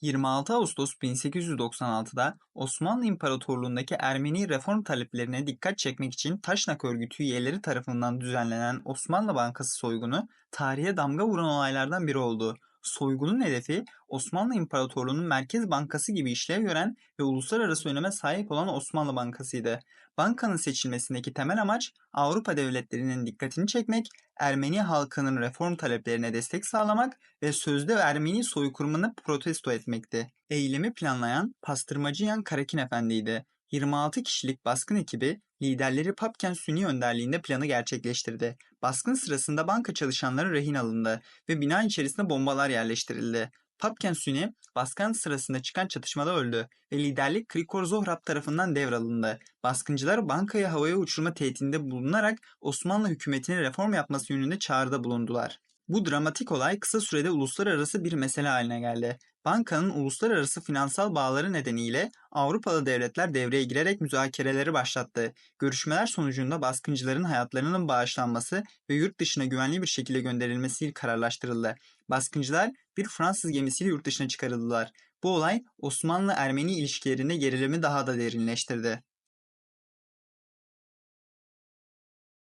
26 Ağustos 1896'da Osmanlı İmparatorluğu'ndaki Ermeni reform taleplerine dikkat çekmek için Taşnak Örgütü üyeleri tarafından düzenlenen Osmanlı Bankası soygunu tarihe damga vuran olaylardan biri oldu. Soygunun hedefi Osmanlı İmparatorluğu'nun Merkez Bankası gibi işlev gören ve uluslararası öneme sahip olan Osmanlı Bankası'ydı. Bankanın seçilmesindeki temel amaç Avrupa devletlerinin dikkatini çekmek, Ermeni halkının reform taleplerine destek sağlamak ve sözde Ermeni soykırımını protesto etmekti. Eylemi planlayan pastırmacı Yan Karakin Efendi'ydi. 26 kişilik baskın ekibi liderleri Papken Süni önderliğinde planı gerçekleştirdi. Baskın sırasında banka çalışanları rehin alındı ve bina içerisine bombalar yerleştirildi. Papken Süni baskın sırasında çıkan çatışmada öldü ve liderlik Krikor Zohrab tarafından devralındı. Baskıncılar bankayı havaya uçurma tehdidinde bulunarak Osmanlı hükümetine reform yapması yönünde çağrıda bulundular. Bu dramatik olay kısa sürede uluslararası bir mesele haline geldi. Bankanın uluslararası finansal bağları nedeniyle Avrupalı devletler devreye girerek müzakereleri başlattı. Görüşmeler sonucunda baskıncıların hayatlarının bağışlanması ve yurt dışına güvenli bir şekilde gönderilmesi kararlaştırıldı. Baskıncılar bir Fransız gemisiyle yurt dışına çıkarıldılar. Bu olay Osmanlı-Ermeni ilişkilerinde gerilimi daha da derinleştirdi.